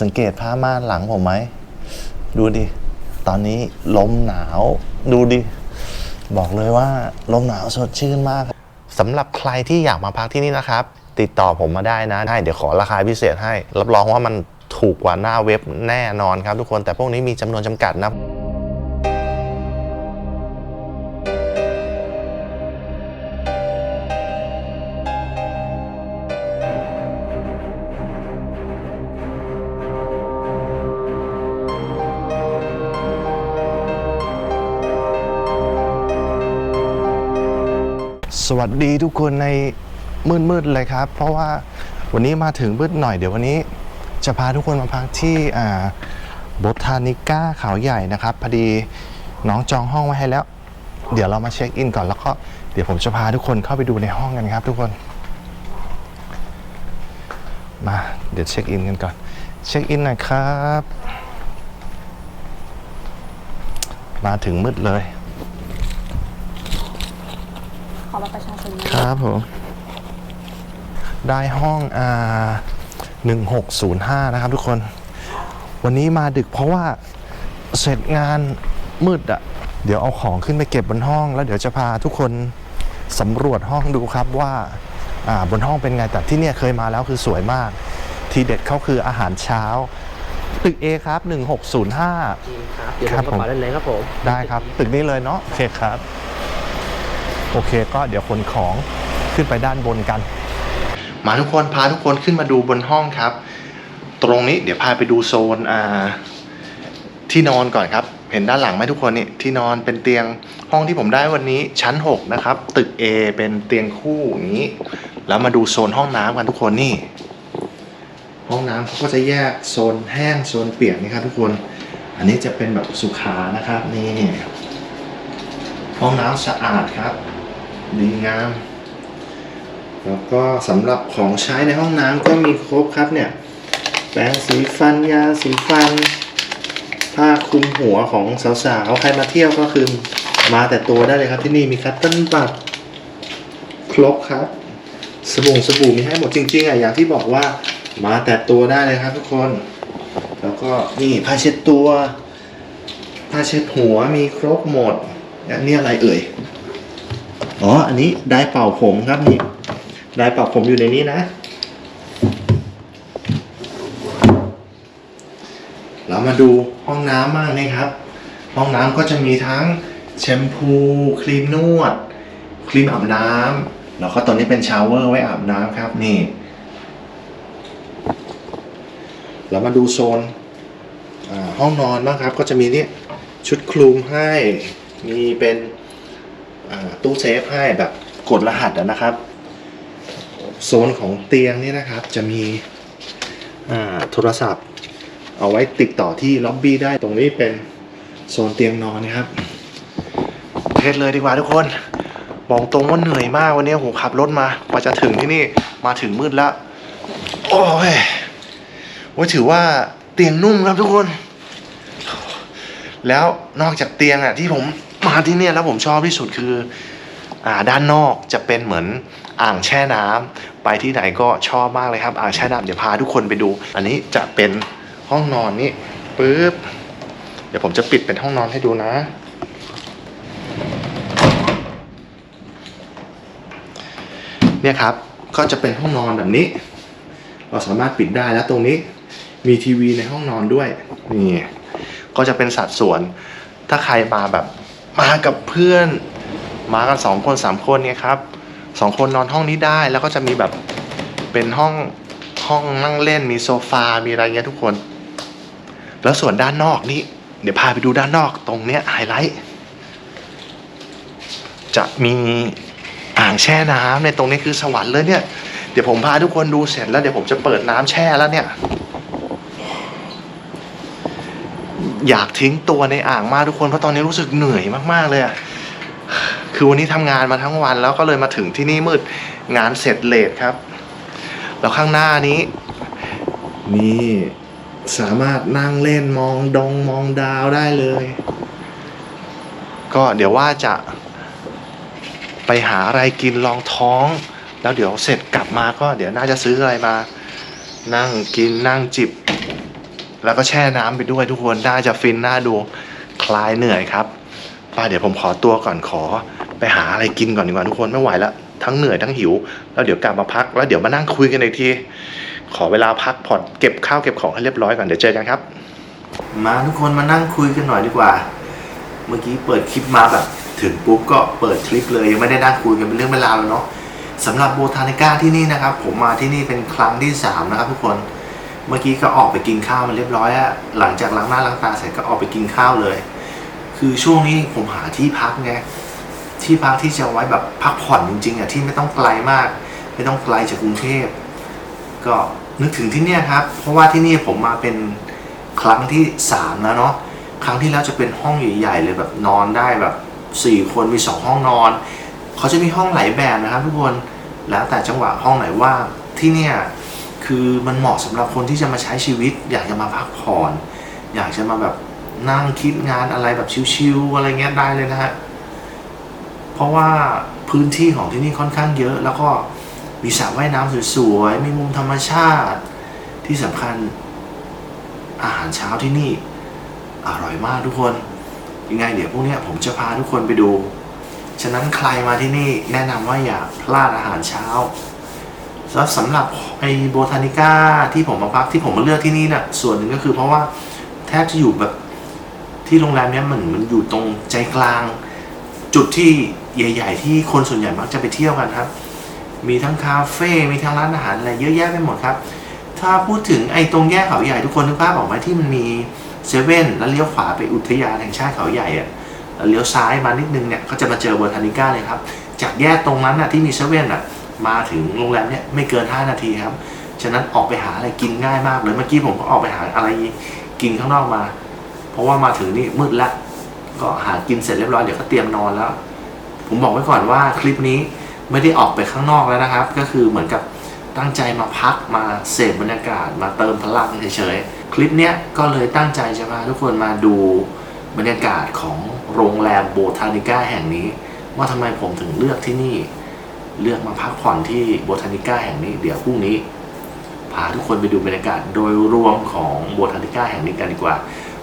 สังเกตผ้าม่านหลังผมไหม ดูดิ ตอนนี้ลมหนาว ดูดิ บอกเลยว่าลมหนาวสดชื่นมากสำหรับใครที่อยากมาพักที่นี่นะครับ ติดต่อผมมาได้นะได้เดี๋ยวขอราคาพิเศษให้ รับรองว่ามันถูกกว่าหน้าเว็บแน่นอนครับทุกคนแต่พวกนี้มีจำนวนจำกัดนะ สวัสดีทุกคนในมืดๆเลยครับ เพราะว่าวันนี้มาถึงมืดหน่อยเดี๋ยววันนี้จะพาทุกคนมาพักที่อ่าบทานิก้าเขาใหญ่นะครับพอดีน้องจองห้องไว้ให้แล้ว เดี๋ยวเรามาเช็คอินก่อนแล้วก็เดี๋ยวผมจะพาทุกคนเข้าไปดูในห้องกันครับทุกคน มาเดี๋ยวเช็คอินกันก่อน เช็คอินหน่อยครับ มาถึงมืดเลย ขอบัตรประชาชนนะ ครับผม ได้ห้องอ่าหนึ่งหกศูนย์ห้านะครับทุกคน วันนี้มาดึกเพราะว่าเสร็จงานมืดอะ่ะเดี๋ยวเอาของขึ้นไปเก็บบนห้อง แล้วเดี๋ยวจะพาทุกคนสำรวจห้องดูครับว่าอ่าบนห้องเป็นไงแต่ที่เนี่ยเคยมาแล้วคือสวยมาก ทีเด็ดเขาคืออาหารเช้า ตึก A ครับ 1605ครับเดี๋ยวครับผมกระเป๋าผมได้เลยครับผม ได้ครับ ตึกนี้เลยเนาะโอเคครับ โอเค ก็เดี๋ยวขนของขึ้นไปด้านบนกัน มาทุกคนพาทุกคนขึ้นมาดูบนห้องครับ ตรงนี้เดี๋ยวพาไปดูโซนอ่าที่นอนก่อนครับ เห็นด้านหลังไหมทุกคนนี่ที่นอนเป็นเตียงห้องที่ผมได้วันนี้ชั้น 6 นะครับ ตึก A เป็นเตียงคู่อย่างนี้ แล้วมาดูโซนห้องน้ำกันทุกคนนี่ ห้องน้ำเขาก็จะแยกโซนแห้งโซนเปียกนี่ครับทุกคน อันนี้จะเป็นแบบสุขานะครับนี่ห้องน้ำสะอาดครับ ดีงาม แล้วก็สำหรับของใช้ในห้องน้ำก็มีครบครับเนี่ย แปรงสีฟันยาสีฟัน ผ้าคลุมหัวของสาวๆใครมาเที่ยวก็คือมาแต่ตัวได้เลยครับที่นี่มีคัตเติ้ลบัตครบครับ สบู่สบู่มีให้หมดจริงๆอะอย่างที่บอกว่ามาแต่ตัวได้เลยครับทุกคน แล้วก็นี่ผ้าเช็ดตัวผ้าเช็ดหัวมีครบหมดอันนี้อะไรเอ่ย อ๋อ อันนี้ไดร์เป่าผมครับนี่ไดร์เป่าผมอยู่ในนี้นะ เรามาดูห้องน้ำบ้างนะครับ ห้องน้ำก็จะมีทั้งแชมพู ครีมนวด ครีมอาบน้ำแล้วก็ตอนนี้เป็นชาวเวอร์ไว้อาบน้ำครับนี่ เรามาดูโซนห้องนอนบ้างครับ ก็จะมีนี่ชุดคลุมให้ มีเป็น อ่าตู้เซฟให้แบบกดรหัสอะนะครับ โซนของเตียงนี่นะครับจะมีอ่าโทรศัพท์ เอาไว้ติดต่อที่ล็อบบี้ได้ตรงนี้เป็นโซนเตียงนอนนะครับเทสเลยดีกว่าทุกคนบอกตรงว่าเหนื่อยมากวันนี้ผมขับรถมากว่าจะถึงที่นี่มาถึงมืดแล้วโอ้ยว่าถือว่าเตียงนุ่มครับทุกคน แล้วนอกจากเตียงอะที่ผม มาที่เนี่ยแล้วผมชอบที่สุดคืออ่าด้านนอกจะเป็นเหมือนอ่างแช่น้ำไปที่ไหนก็ชอบมากเลยครับอ่างแช่น้ำเดี๋ยวพาทุกคนไปดู อันนี้จะเป็นห้องนอนนี่ปึ๊บเดี๋ยวผมจะปิดเป็นห้องนอนให้ดูนะ เนี่ยครับก็จะเป็นห้องนอนแบบนี้ เราสามารถปิดได้แล้วตรงนี้มีทีวีในห้องนอนด้วยนี่ก็จะเป็นสัดส่วนถ้าใครมาแบบ มากับเพื่อน มากันสองคนสามคนเนี่ยครับสองคนนอนห้องนี้ได้แล้วก็จะมีแบบเป็นห้องห้องนั่งเล่นมีโซฟา มีอะไรเงี้ยทุกคน แล้วส่วนด้านนอกนี่เดี๋ยวพาไปดูด้านนอกตรงเนี้ยไฮไลท์จะมีอ่างแช่น้ำในตรงนี้คือสวรรค์เลยเนี่ย เดี๋ยวผมพาทุกคนดูเสร็จแล้วเดี๋ยวผมจะเปิดน้ำแช่แล้วเนี่ย อยากทิ้งตัวในอ่างมากทุกคนเพราะตอนนี้รู้สึกเหนื่อยมากๆเลยอะคือวันนี้ทำงานมาทั้งวันแล้วก็เลยมาถึงที่นี่มืดงานเสร็จเลทครับ แล้วข้างหน้านี้ นี่สามารถนั่งเล่นมองดงมองดาวได้เลย ก็เดี๋ยวว่าจะไปหาอะไรกินลองท้อง แล้วเดี๋ยวเสร็จกลับมาก็เดี๋ยวน่าจะซื้ออะไรมา นั่งกินนั่งจิบ แล้วก็แช่น้ำไปด้วยทุกคนน่าจะฟินน่าดูคลายเหนื่อยครับไป้าเดี๋ยวผมขอตัวก่อนขอ ไปหาอะไรกินก่อนดีกว่าทุกคนไม่ไหวแล้วทั้งเหนื่อยทั้งหิว แล้วเดี๋ยวกลับมาพักแล้วเดี๋ยวมานั่งคุยกันอีกทีขอเวลาพักผ่อนเก็บข้าวเก็บของให้เรียบร้อยก่อนเดี๋ยวเจอกันครับ มาทุกคนมานั่งคุยกันหน่อยดีกว่า เมื่อกี้เปิดคลิปมาแบบ ถึงปุ๊บก็เปิดคลิปเลยยังไม่ได้นั่งคุยกันเป็นเรื่องเป็นราวแล้วเนาะสำหรับโบทานิก้าที่นี่นะครับ ผมมาที่นี่เป็นครั้งที่สามนะครับทุกคน เมื่อกี้ก็ออกไปกินข้าวมาเรียบร้อยอะหลังจากล้างหน้าล้างตาเสร็จก็ออกไปกินข้าวเลย คือช่วงนี้ผมหาที่พักไงที่พักที่จะไว้แบบพักผ่อนจริงๆอะที่ไม่ต้องไกลมาก ไม่ต้องไกลจากกรุงเทพก็นึกถึงที่เนี่ยครับ เพราะว่าที่นี่ผมมาเป็นครั้งที่สามแล้วเนาะครั้งที่แล้วจะเป็นห้องใหญ่ๆเลยแบบนอนได้แบบสี่คนมีสองห้องนอนเขาจะมีห้องหลายแบบนะครับทุกคนแล้วแต่จังหวะห้องไหนว่างที่เนี่ย คือมันเหมาะสำหรับคนที่จะมาใช้ชีวิต อยากจะมาพักผ่อน อยากจะมาแบบนั่งคิดงานอะไรแบบชิวๆอะไรเงี้ยได้เลยนะฮะเพราะว่าพื้นที่ของที่นี่ค่อนข้างเยอะ แล้วก็มีสระว่ายน้ำสวยๆมีมุมธรรมชาติ ที่สำคัญอาหารเช้าที่นี่อร่อยมากทุกคนยังไงเดี๋ยวพวกเนี้ยผมจะพาทุกคนไปดู ฉะนั้นใครมาที่นี่แนะนำว่าอย่าพลาดอาหารเช้า แล้วสำหรับไอโบทานิก้าที่ผมมาพักที่ผมมาเลือกที่นี่น่ะส่วนหนึ่งก็คือเพราะว่าแทบจะอยู่แบบที่โรงแรมเนี้ยมันมันอยู่ตรงใจกลาง จุดที่ใหญ่ ๆ ที่คนส่วนใหญ่มักจะไปเที่ยวกันครับ มีทั้งคาเฟ่มีทั้งร้านอาหารอะไรเยอะแยะไปหมดครับ ถ้าพูดถึงไอ้ตรงแยกเขาใหญ่ทุกคนนึกภาพออกไหมที่มันมีเซเว่นแล้วเลี้ยวขวาไปอุทยานแห่งชาติเขาใหญ่อะเลี้ยวซ้ายมานิดนึงเนี่ยก็จะมาเจอโบทานิก้าเลยครับ จากแยกตรงนั้นน่ะที่มีเซเว่นอะ มาถึงโรงแรมเนี่ยไม่เกิน 5 นาทีครับ ฉะนั้นออกไปหาอะไรกินง่ายมากเลยเมื่อกี้ผมก็ออกไปหาอะไรกินข้างนอกมา เพราะว่ามาถึงนี่มืดละก็หากินเสร็จเรียบร้อยเดี๋ยวก็เตรียมนอนแล้ว ผมบอกไว้ก่อนว่าคลิปนี้ไม่ได้ออกไปข้างนอกแล้วนะครับ ก็คือเหมือนกับตั้งใจมาพักมาเสพบรรยากาศ มาเติมพลังเฉยๆ คลิปเนี้ยก็เลยตั้งใจจะพาทุกคนมาดูบรรยากาศของโรงแรมโบทานิก้าแห่งนี้ ว่าทำไมผมถึงเลือกที่นี่ เลือกมาพักผ่อนที่โบทานิก้าแห่งนี้เดี๋ยวพรุ่งนี้ พาทุกคนไปดูบรรยากาศโดยรวมของโบทานิก้าแห่งนี้กันดีกว่า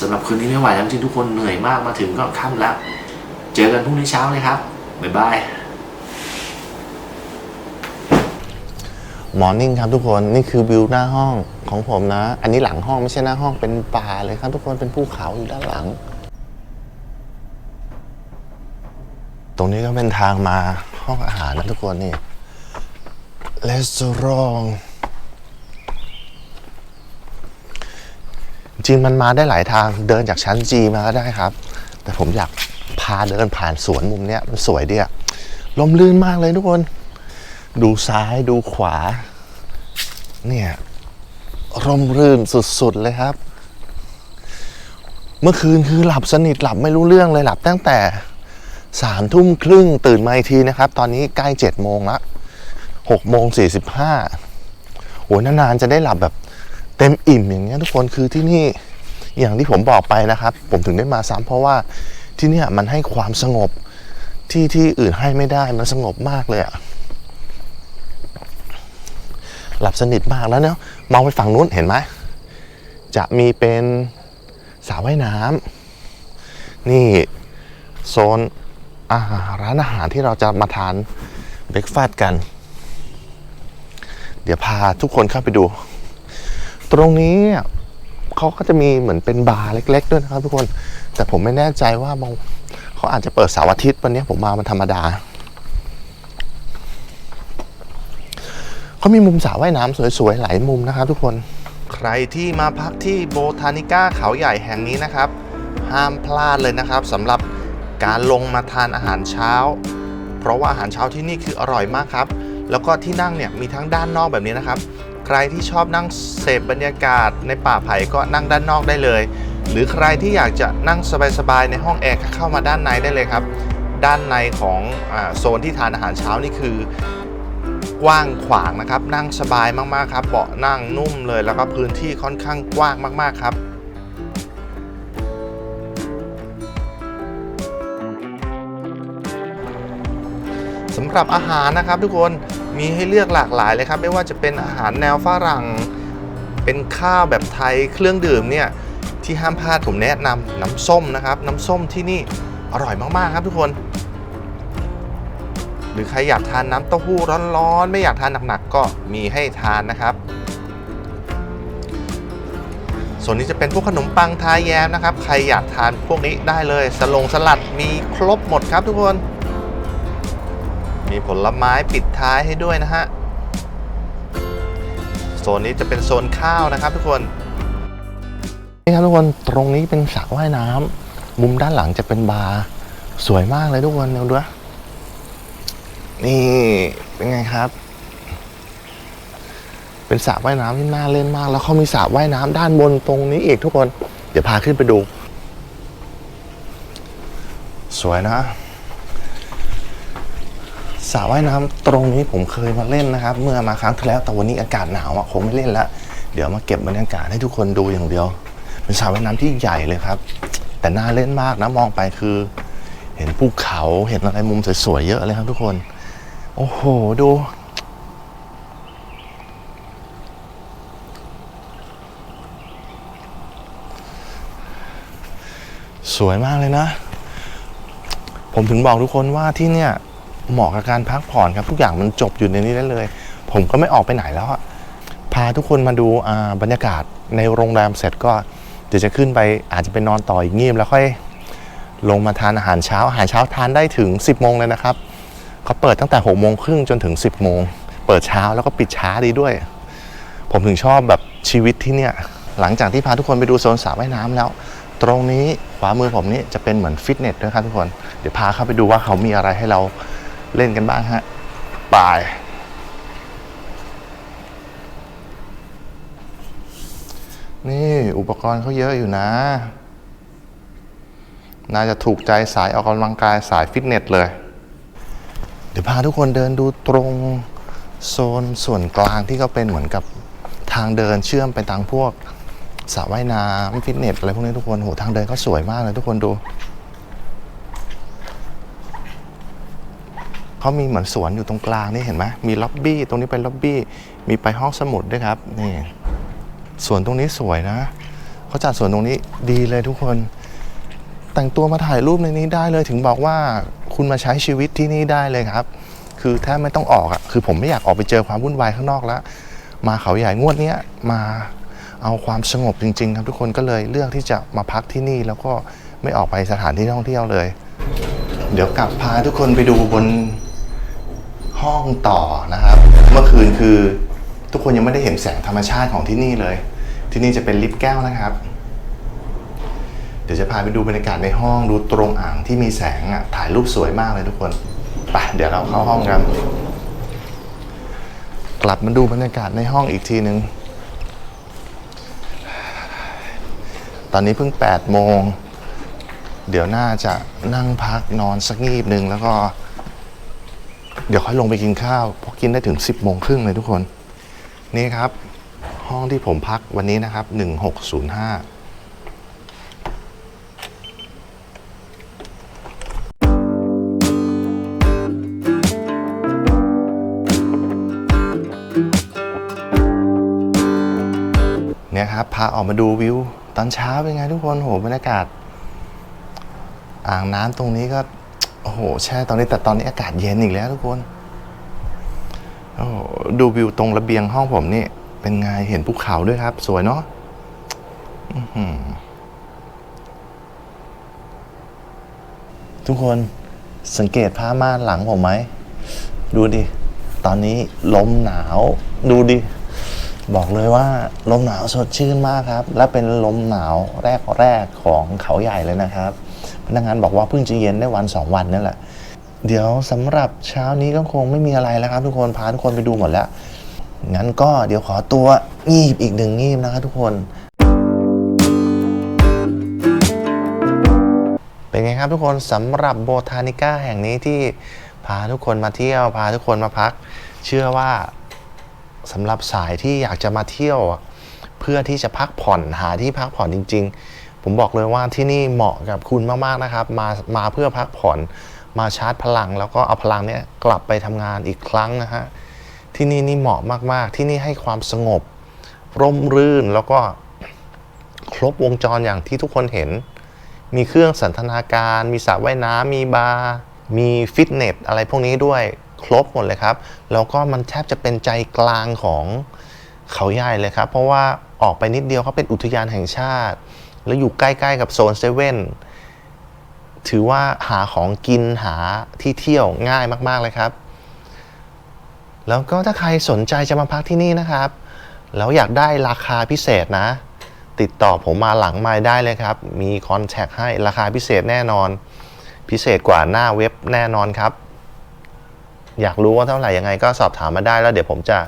สำหรับคืนนี้ไม่ไหวแล้วจริงทุกคนเหนื่อยมากมาถึงก็ค่ำแล้ว เจอกันพรุ่งนี้เช้าเลยครับ บ๊ายบายมอร์นิ่งครับทุกคนนี่คือวิวหน้าห้องของผมนะ อันนี้หลังห้องไม่ใช่หน้าห้องเป็นป่าเลยครับ ทุกคนเป็นภูเขาอยู่ด้านหลัง ตรงนี้ก็เป็นทางมา ห้องอาหารนะทุกคนนี่รีสอร์ทจริงมันมาได้หลายทางเดินจากชั้นจีมาก็ได้ครับ แต่ผมอยากพาเดินผ่านสวนมุมเนี้ยมันสวยดีอะลมลื่นมากเลยทุกคน ดูซ้ายดูขวา เนี่ยร่มรื่นสุดๆเลยครับ เมื่อคืนคือหลับสนิทหลับไม่รู้เรื่องเลยหลับตั้งแต่ สามทุ่มครึ่งตื่นมาอีกทีนะครับ ตอนนี้ใกล้เจ็ดโมงละหกโมงสี่สิบห้าโหนานๆจะได้หลับแบบเต็มอิ่มอย่างเงี้ยทุกคนคือที่นี่อย่างที่ผมบอกไปนะครับ ผมถึงได้มาซ้ำเพราะว่าที่นี่มันให้ความสงบที่ที่อื่นให้ไม่ได้มันสงบมากเลยอะหลับสนิทมากแล้วเนาะมองไปฝั่งนู้นเห็นไหมจะมีเป็นสระว่ายน้ำนี่โซน อาหารร้านอาหารที่เราจะมาทานเบรกฟาสต์กัน เดี๋ยวพาทุกคนเข้าไปดู ตรงนี้เขาก็จะมีเหมือนเป็นบาร์เล็ก ๆ ด้วยนะครับ ทุกคน แต่ผมไม่แน่ใจว่าบางเขาอาจจะเปิดเสาร์อาทิตย์วันนี้ผมมามันธรรมดาเขามีมุมสระว่ายน้ำสวยๆหลายมุมนะครับ ทุกคน ใครที่มาพักที่โบทานิก้าเขาใหญ่แห่งนี้นะครับ ห้ามพลาดเลยนะครับสำหรับ การลงมาทานอาหารเช้า เพราะว่าอาหารเช้าที่นี่คืออร่อยมากครับ แล้วก็ที่นั่งเนี่ยมีทั้งด้านนอกแบบนี้นะครับ ใครที่ชอบนั่งเสพบรรยากาศในป่าไผ่ก็นั่งด้านนอกได้เลย หรือใครที่อยากจะนั่งสบายๆในห้องแอร์ก็เข้ามาด้านในได้เลยครับ ด้านในของอโซนที่ทานอาหารเช้านี่คือกว้างขวางนะครับ นั่งสบายมากๆครับเบาะนั่งนุ่มเลย แล้วก็พื้นที่ค่อนข้างกว้างมากๆครับ สำหรับอาหารนะครับทุกคนมีให้เลือกหลากหลายเลยครับ ไม่ว่าจะเป็นอาหารแนวฝรั่ง เป็นข้าวแบบไทยเครื่องดื่มเนี่ยที่ห้ามพลาดผมแนะนำน้ำส้มนะครับ น้ำส้มที่นี่อร่อยมากๆครับทุกคน หรือใครอยากทานน้ำเต้าหู้ร้อนๆ ไม่อยากทานหนักๆก็มีให้ทานนะครับ ส่วนนี้จะเป็นพวกขนมปังทาแยมนะครับ ใครอยากทานพวกนี้ได้เลยสลงสลัดมีครบหมดครับทุกคน มีผลไม้ปิดท้ายให้ด้วยนะฮะ โซนนี้จะเป็นโซนข้าวนะครับทุกคน นี่ครับทุกคนตรงนี้เป็นสระว่ายน้ำมุมด้านหลังจะเป็นบาร์สวยมากเลยทุกคนเดี๋ยวดูนะนี่เป็นไงครับ เป็นสระว่ายน้ำที่น่าเล่นมาก แล้วเขามีสระว่ายน้ำด้านบนตรงนี้อีกทุกคน เดี๋ยวพาขึ้นไปดู สวยนะ สระว่ายน้ำตรงนี้ผมเคยมาเล่นนะครับ เมื่อมาครั้งที่แล้วแต่วันนี้อากาศหนาวอะคงไม่เล่นละเดี๋ยวมาเก็บบรรยากาศให้ทุกคนดูอย่างเดียว เป็นสระว่ายน้ำที่ใหญ่เลยครับ แต่น่าเล่นมากนะมองไปคือ เห็นภูเขาเห็นอะไรมุมสวยๆเยอะเลยครับทุกคน โอ้โหดูสวยมากเลยนะ ผมถึงบอกทุกคนว่าที่เนี่ย เหมาะกับการพักผ่อนครับ ทุกอย่างมันจบอยู่ในนี้ได้เลย ผมก็ไม่ออกไปไหนแล้วอะพาทุกคนมาดูาบรรยากาศในโรงแรมเสร็จก็เดี๋ยวจะขึ้นไปอาจจะไปนอนต่ออีกงีบแล้วค่อยลงมาทานอาหารเช้าอาหารเช้าทานได้ถึง 10โมงเลยนะครับเขาเปิดตั้งแต่6โมงครึ่งจนถึง 10โมงเปิดเช้าแล้วก็ปิดช้าดีด้วย ผมถึงชอบแบบชีวิตที่เนี่ยหลังจากที่พาทุกคนไปดูโซนสระว่ายน้ำแล้ว ตรงนี้ขวามือผมนี่จะเป็นเหมือนฟิตเนสด้วยครับทุกคน เดี๋ยวพาเข้าไปดูว่าเขามีอะไรให้เรา เล่นกันบ้างฮะไปนี่อุปกรณ์เขาเยอะอยู่นะ น่าจะถูกใจสายออกกำลังกายสายฟิตเนสเลย เดี๋ยวพาทุกคนเดินดูตรงโซนส่วนกลางที่ก็เป็นเหมือนกับทางเดินเชื่อมไปทางพวกสระว่ายน้ำฟิตเนสอะไรพวกนี้ทุกคนโหทางเดินเขาสวยมากเลยทุกคนดู เขามีเหมือนสวนอยู่ตรงกลางนี่เห็นไหมมีล็อบบี้ตรงนี้เป็นล็อบบี้มีไปห้องสมุดด้วยครับนี่สวนตรงนี้สวยนะเขาจัดสวนตรงนี้ดีเลยทุกคน แต่งตัวมาถ่ายรูปในนี้ได้เลยถึงบอกว่าคุณมาใช้ชีวิตที่นี่ได้เลยครับ คือแทบไม่ต้องออกอะคือผมไม่อยากออกไปเจอความวุ่นวายข้างนอกแล้วมาเขาใหญ่งวดเนี้ยมาเอาความสงบจริง ๆ ครับทุกคนก็เลยเลือกที่จะมาพักที่นี่แล้วก็ไม่ออกไปสถานที่ท่องเที่ยวเลย เดี๋ยวกลับพาทุกคนไปดูบน ห้องต่อนะครับ เมื่อคืนคือทุกคนยังไม่ได้เห็นแสงธรรมชาติของที่นี่เลย ที่นี่จะเป็นลิฟต์แก้วนะครับ เดี๋ยวจะพาไปดูบรรยากาศในห้องดูตรงอ่างที่มีแสงอะถ่ายรูปสวยมากเลยทุกคนไปเดี๋ยวเราเข้าห้องกันกลับมาดูบรรยากาศในห้องอีกทีหนึ่งตอนนี้เพิ่ง 8 โมง เดี๋ยวน่าจะนั่งพักนอนสักงีบหนึ่งแล้วก็ เดี๋ยวค่อยลงไปกินข้าวเพราะกินได้ถึง 10โมงครึ่งเลยทุกคน นี่ครับ ห้องที่ผมพักวันนี้นะครับ 1605เนี่ยครับพาออกมาดูวิว ตอนเช้าเป็นไงทุกคนโหบรรยากาศ อ่างน้ำตรงนี้ก็ โอ้โห แช่ตอนนี้แต่ตอนนี้อากาศเย็นอีกแล้วทุกคนโอ้โหดูวิวตรงระเบียงห้องผมนี่ เป็นไงเห็นภูเขาด้วยครับ สวยเนาะทุกคนสังเกตผ้าม่านหลังผมไหม ดูดิ ตอนนี้ลมหนาว ดูดิ บอกเลยว่า ลมหนาวสดชื่นมากครับ และเป็นลมหนาวแรกแรกของเขาใหญ่เลยนะครับ พนักงานบอกว่าเพิ่งจะเย็นได้วันสองวันนั่นแหละ เดี๋ยวสำหรับเช้านี้ก็คงไม่มีอะไรแล้วครับทุกคนพาทุกคนไปดูหมดแล้ว งั้นก็เดี๋ยวขอตัวงีบอีกหนึ่งงีบนะครับทุกคนเป็นไงครับทุกคนสำหรับโบทานิก้าแห่งนี้ที่พาทุกคนมาเที่ยว พาทุกคนมาพัก เชื่อว่าสำหรับสายที่อยากจะมาเที่ยว เพื่อที่จะพักผ่อนหาที่พักผ่อนจริง ๆ ผมบอกเลยว่าที่นี่เหมาะกับคุณมากๆนะครับ มามาเพื่อพักผ่อนมาชาร์จพลัง แล้วก็เอาพลังเนี้ยกลับไปทำงานอีกครั้งนะฮะที่นี่นี่เหมาะมากๆ ที่นี่ให้ความสงบ ร่มรื่นแล้วก็ครบวงจรอย่างที่ทุกคนเห็น มีเครื่องสันทนาการ มีสระว่ายน้ำมีบาร์มีฟิตเนสอะไรพวกนี้ด้วยครบหมดเลยครับ แล้วก็มันแทบจะเป็นใจกลางของเขาใหญ่เลยครับ เพราะว่าออกไปนิดเดียวเขาเป็นอุทยานแห่งชาติ แล้วอยู่ใกล้ๆกับโซนเซเว่นถือว่าหาของกินหาที่เที่ยวง่ายมาก ๆ เลยครับ แล้วก็ถ้าใครสนใจจะมาพักที่นี่นะครับ แล้วอยากได้ราคาพิเศษนะ ติดต่อผมมาหลังไม้ได้เลยครับ มีคอนแทคให้ราคาพิเศษแน่นอน พิเศษกว่าหน้าเว็บแน่นอนครับ อยากรู้ว่าเท่าไหร่ยังไงก็สอบถามมาได้แล้วเดี๋ยวผมจะ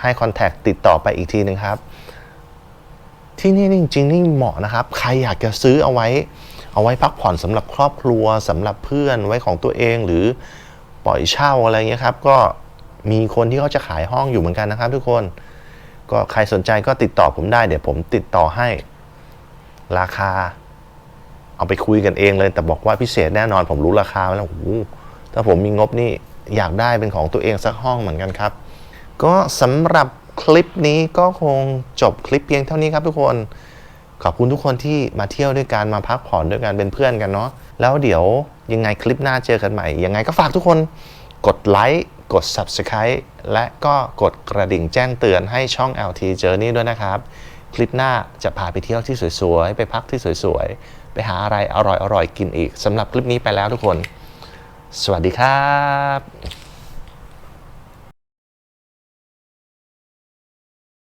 ให้คอนแทคติดต่อไปอีกทีหนึ่งครับ ที่นี่จริงๆนี่เหมาะนะครับ ใครอยากจะซื้อเอาไว้ เอาไว้พักผ่อนสำหรับครอบครัวสำหรับเพื่อนไว้ของตัวเองหรือปล่อยเช่าอะไรเงี้ยครับ ก็มีคนที่เขาจะขายห้องอยู่เหมือนกันนะครับ ทุกคนก็ใครสนใจก็ติดต่อผมได้เดี๋ยวผมติดต่อให้ราคา เอาไปคุยกันเองเลย แต่บอกว่าพิเศษแน่นอนผมรู้ราคาแล้วโอ้ถ้าผมมีงบนี่อยากได้เป็นของตัวเองสักห้องเหมือนกันครับ ก็สำหรับ คลิปนี้ก็คงจบคลิปเพียงเท่านี้ครับทุกคน ขอบคุณทุกคนที่มาเที่ยวด้วยกันมาพักผ่อนด้วยกันเป็นเพื่อนกันเนาะแล้วเดี๋ยวยังไงคลิปหน้าเจอกันใหม่ ยังไงก็ฝากทุกคนกดไลค์กด Subscribe และก็กดกระดิ่งแจ้งเตือนให้ช่อง LT Journey ด้วยนะครับ คลิปหน้าจะพาไปเที่ยวที่สวยๆ ไปพักที่สวยๆ ไปหาอะไรอร่อยๆ กินอีกสำหรับคลิปนี้ไปแล้วทุกคน สวัสดีครับ